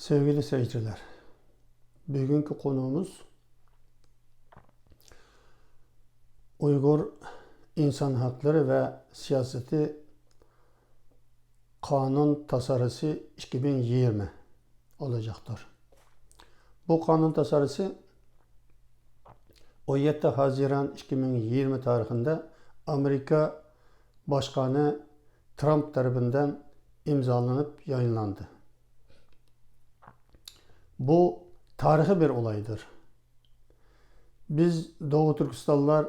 Sevgili seyirciler, bugünkü konuğumuz Uygur İnsan Hakları ve Siyaseti Kanun Tasarısı 2020 olacaktır. Bu kanun tasarısı 17 Haziran 2020 tarihinde Amerika Başkanı Trump tarafından imzalanıp yayınlandı. Bu tarihi bir olaydır. Biz Doğu Türkistanlılar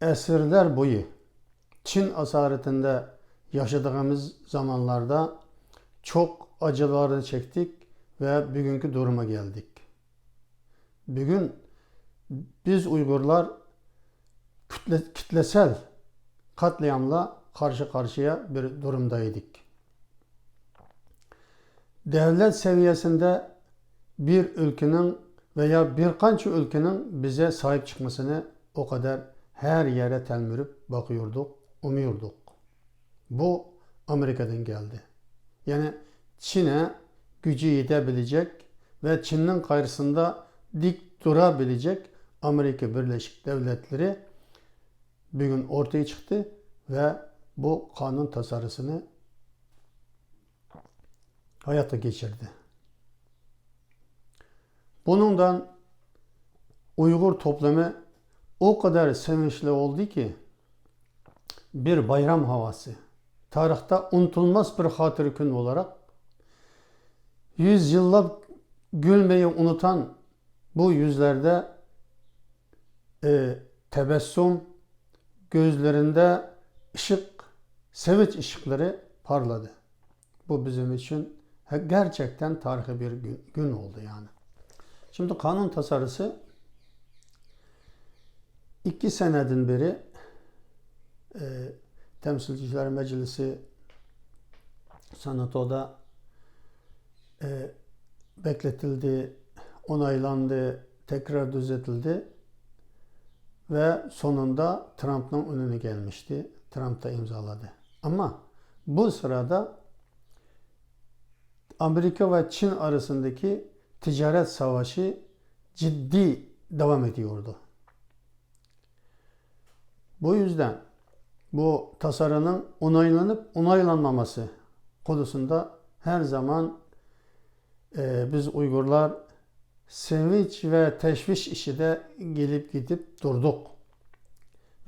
esirler boyu Çin asaretinde yaşadığımız zamanlarda çok acılarını çektik ve bugünkü duruma geldik. Bugün biz Uygurlar kütle, kitlesel katliamla karşı karşıya bir durumdaydık. Devlet seviyesinde bir ülkenin veya birkaç ülkenin bize sahip çıkmasını o kadar her yere telmürüp bakıyorduk, umuyorduk. Bu Amerika'dan geldi. Yani Çin'e gücü yetebilecek ve Çin'in karşısında dik durabilecek Amerika Birleşik Devletleri bugün ortaya çıktı ve bu kanun tasarısını hayata geçirdi. Bunundan Uygur toplumu o kadar sevinçli oldu ki bir bayram havası. Tarihte unutulmaz bir hatır gün olarak yüz yıllar gülmeyi unutan bu yüzlerde e, tebessüm, gözlerinde ışık, sevinç ışıkları parladı. Bu bizim için gerçekten tarihi bir gün, gün oldu yani. Şimdi kanun tasarısı iki senedin beri e, Temsilciler Meclisi Senato'da e, bekletildi, onaylandı, tekrar düzeltildi ve sonunda Trump'ın önüne gelmişti. Trump da imzaladı. Ama bu sırada Amerika ve Çin arasındaki ticaret savaşı ciddi devam ediyordu. Bu yüzden bu tasarının onaylanıp onaylanmaması konusunda her zaman e, biz Uygurlar sevinç ve teşviş işi de gelip gidip durduk.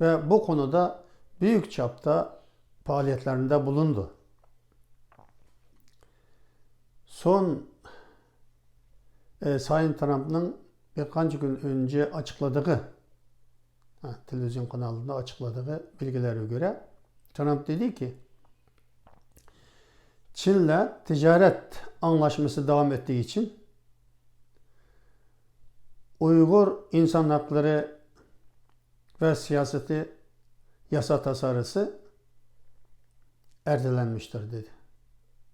Ve bu konuda büyük çapta faaliyetlerinde bulundu. Son e, Sayın Trump'ın birkaç gün önce açıkladığı ha, televizyon kanalında açıkladığı bilgilere göre Trump dedi ki Çin'le ticaret anlaşması devam ettiği için Uygur insan hakları ve siyaseti yasa tasarısı ertelenmiştir dedi.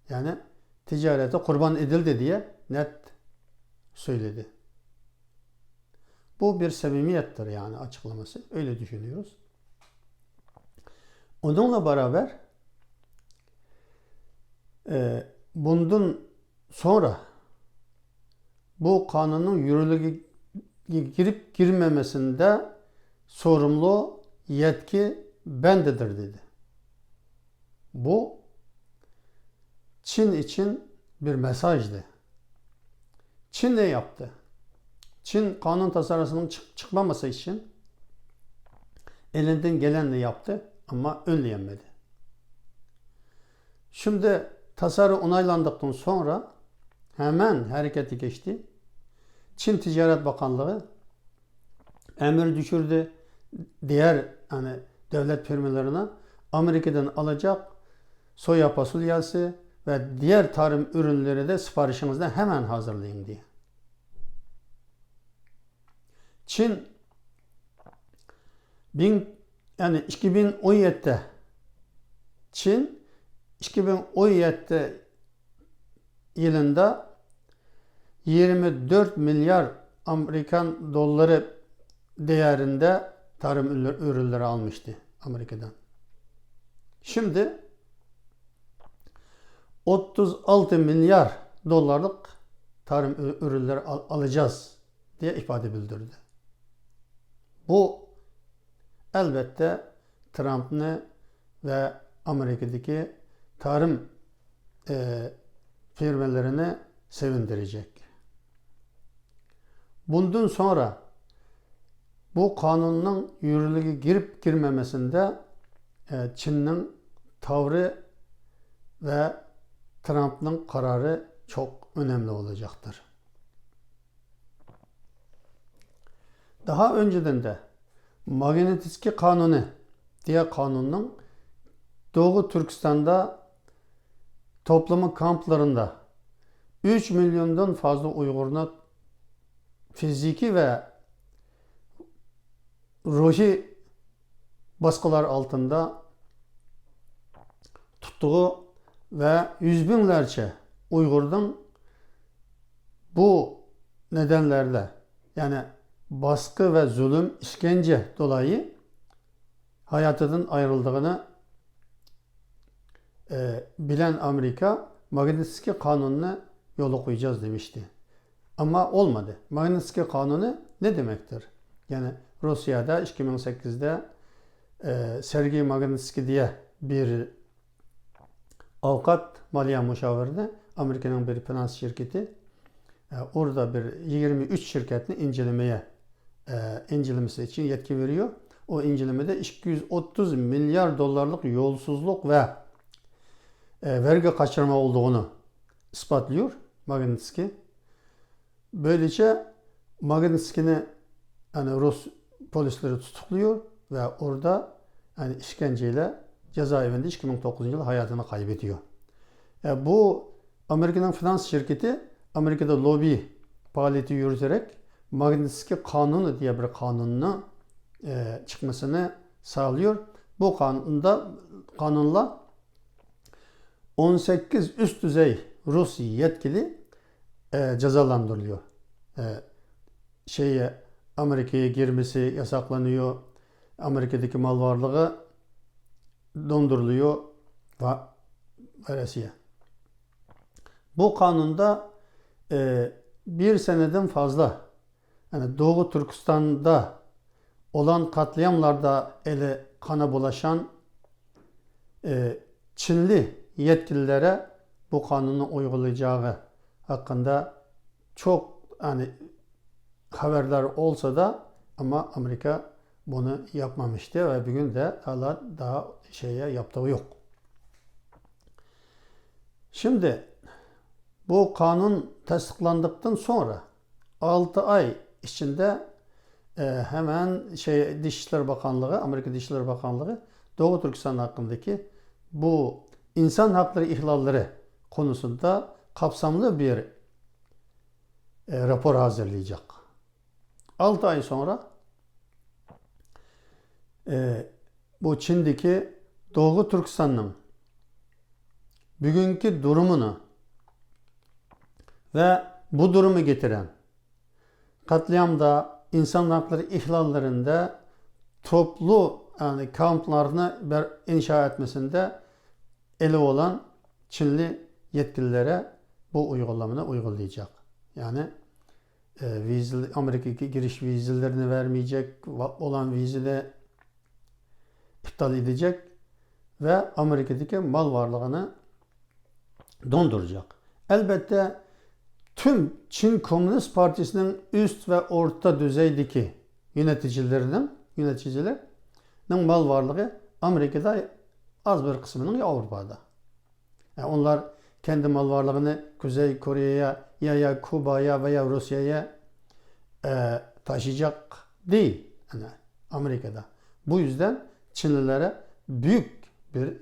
Yani ticarete kurban edildi diye net söyledi. Bu bir samimiyettir yani açıklaması. Öyle düşünüyoruz. Onunla beraber e, bundan sonra bu kanunun yürürlüğe girip girmemesinde sorumlu yetki bendedir dedi. Bu Çin için bir mesajdı. Çin ne yaptı? Çin kanun tasarısının çık çıkmaması için elinden gelenle yaptı ama önleyemedi. Şimdi tasarı onaylandıktan sonra hemen hareketi geçti. Çin Ticaret Bakanlığı emir düşürdü. Diğer hani devlet firmalarına Amerika'dan alacak soya fasulyası ve diğer tarım ürünleri de siparişinizden hemen hazırlayın diye. Çin bin, yani 2017'de Çin 2017 yılında 24 milyar Amerikan doları değerinde tarım ürünleri almıştı Amerika'dan. Şimdi 36 milyar dolarlık tarım ürünleri al- alacağız diye ifade bildirdi. Bu elbette Trump'ını ve Amerika'daki tarım e, firmalarını sevindirecek. Bundan sonra bu kanunun yürürlüğe girip girmemesinde e, Çin'in tavrı ve Trump'ın kararı çok önemli olacaktır. Daha önceden de Magnitski Kanunu diye kanunun Doğu Türkistan'da toplumun kamplarında 3 milyondan fazla Uygur'una fiziki ve ruhi baskılar altında tuttuğu ve yüz binlerce Uygur'dan bu nedenlerle yani baskı ve zulüm, işkence dolayı hayatının ayrıldığını e, bilen Amerika Magnitski kanununa yolu koyacağız demişti. Ama olmadı. Magnitski kanunu ne demektir? Yani Rusya'da 2008'de e, Sergey Magnitsky diye bir avukat maliye müşaviri Amerika'nın bir finans şirketi e, orada bir 23 şirketini incelemeye e, incelemesi için yetki veriyor. O incelemede 230 milyar dolarlık yolsuzluk ve e, vergi kaçırma olduğunu ispatlıyor Magnitsky. Böylece Magnitsky'ni yani Rus polisleri tutukluyor ve orada yani işkenceyle cezaevinde 2009 yıl hayatını kaybediyor. E, bu Amerika'nın finans şirketi Amerika'da lobi faaliyeti yürüterek Magnitsky Kanunu diye bir kanununu e, çıkmasını sağlıyor. Bu kanunda kanunla 18 üst düzey Rus yetkili e, cezalandırılıyor. E, şeye Amerika'ya girmesi yasaklanıyor. Amerika'daki mal varlığı donduruluyor ve veresiye. Bu kanunda e, bir seneden fazla yani Doğu Türkistan'da olan katliamlarda ele kana bulaşan e, Çinli yetkililere bu kanunu uygulayacağı hakkında çok hani haberler olsa da ama Amerika bunu yapmamıştı ve bugün de hala daha şeye yaptığı yok. Şimdi bu kanun tasdiklandıktan sonra 6 ay içinde e, hemen şey Dışişleri Bakanlığı, Amerika Dışişleri Bakanlığı Doğu Türkistan hakkındaki bu insan hakları ihlalleri konusunda kapsamlı bir e, rapor hazırlayacak. 6 ay sonra e, bu Çin'deki Doğu Türkistan'ın bugünkü durumunu ve bu durumu getiren katliamda, insan hakları ihlallerinde toplu yani kamplarını inşa etmesinde eli olan Çinli yetkililere bu uygulamanı uygulayacak. Yani e, vizli, Amerika'daki giriş vizelerini vermeyecek, olan vizeleri iptal edecek ve Amerika'daki mal varlığını donduracak. Elbette tüm Çin Komünist Partisi'nin üst ve orta düzeydeki yöneticilerinin yöneticilerinin mal varlığı Amerika'da az bir kısmının Avrupa'da. Yani onlar kendi mal varlığını Kuzey Kore'ye ya ya Kuba'ya veya Rusya'ya e, taşıyacak değil. Yani Amerika'da. Bu yüzden Çinlilere büyük bir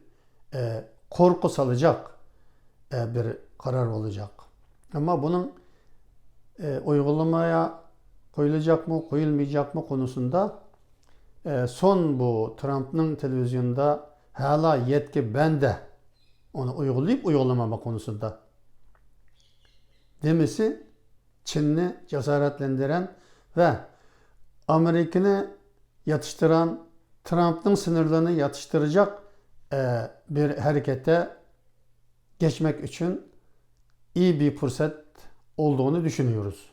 e, korku salacak e, bir karar olacak. Ama bunun e, uygulamaya koyulacak mı, koyulmayacak mı konusunda e, son bu Trump'ın televizyonda hala yetki bende onu uygulayıp uygulamama konusunda demesi Çin'i cesaretlendiren ve Amerika'nı yatıştıran Trump'ın sınırlarını yatıştıracak e, bir harekete geçmek için iyi bir fırsat olduğunu düşünüyoruz.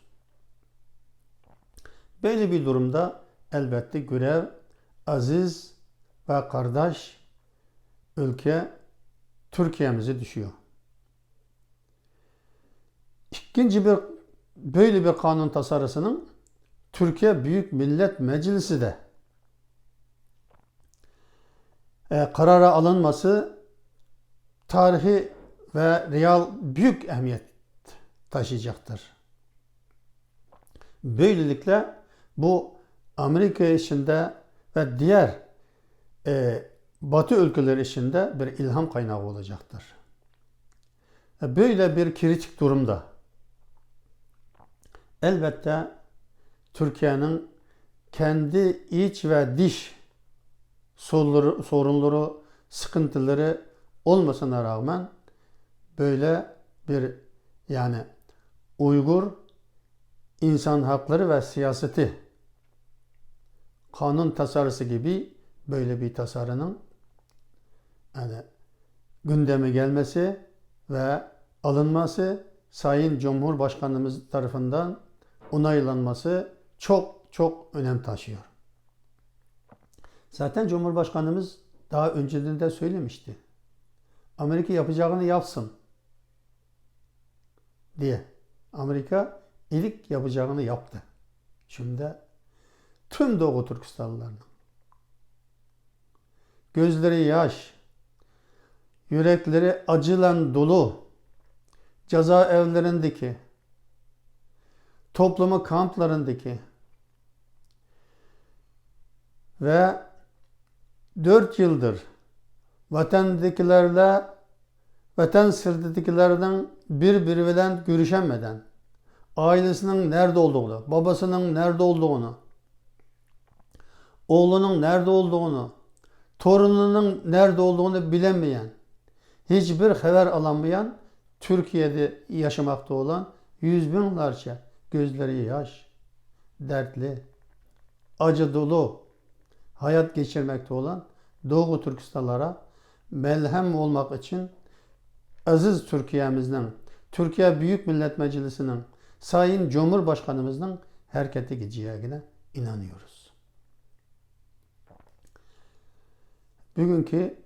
Böyle bir durumda elbette görev aziz ve kardeş ülke Türkiye'mize düşüyor. İkinci bir böyle bir kanun tasarısının Türkiye Büyük Millet Meclisi de e, karara alınması tarihi ve real büyük ehemmiyet taşıyacaktır. Böylelikle bu Amerika içinde ve diğer e, Batı ülkeleri içinde bir ilham kaynağı olacaktır. E, Böyle bir kritik durumda elbette Türkiye'nin kendi iç ve dış sorunları, sorunları, sıkıntıları olmasına rağmen böyle bir yani Uygur insan hakları ve siyaseti kanun tasarısı gibi böyle bir tasarının yani gündeme gelmesi ve alınması Sayın Cumhurbaşkanımız tarafından onaylanması çok çok önem taşıyor. Zaten Cumhurbaşkanımız daha önceden de söylemişti. Amerika yapacağını yapsın diye. Amerika ilk yapacağını yaptı. Şimdi tüm Doğu Türkistanlıların gözleri yaş, yürekleri acılan dolu cezaevlerindeki, toplama kamplarındaki ve 4 yıldır vatandakilerle vatan sırtındakilerden birbiriyle görüşemeden ailesinin nerede olduğunu, babasının nerede olduğunu, oğlunun nerede olduğunu, torununun nerede olduğunu bilemeyen, hiçbir haber alamayan Türkiye'de yaşamakta olan yüz binlerce gözleri yaş, dertli, acı dolu hayat geçirmekte olan Doğu Türkistanlara melhem olmak için aziz Türkiye'mizden, Türkiye Büyük Millet Meclisi'nin, Sayın Cumhurbaşkanımızın harekete gideceğine inanıyoruz. Bugünkü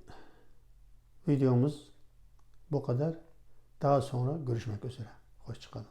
videomuz bu kadar. Daha sonra görüşmek üzere. Hoşçakalın.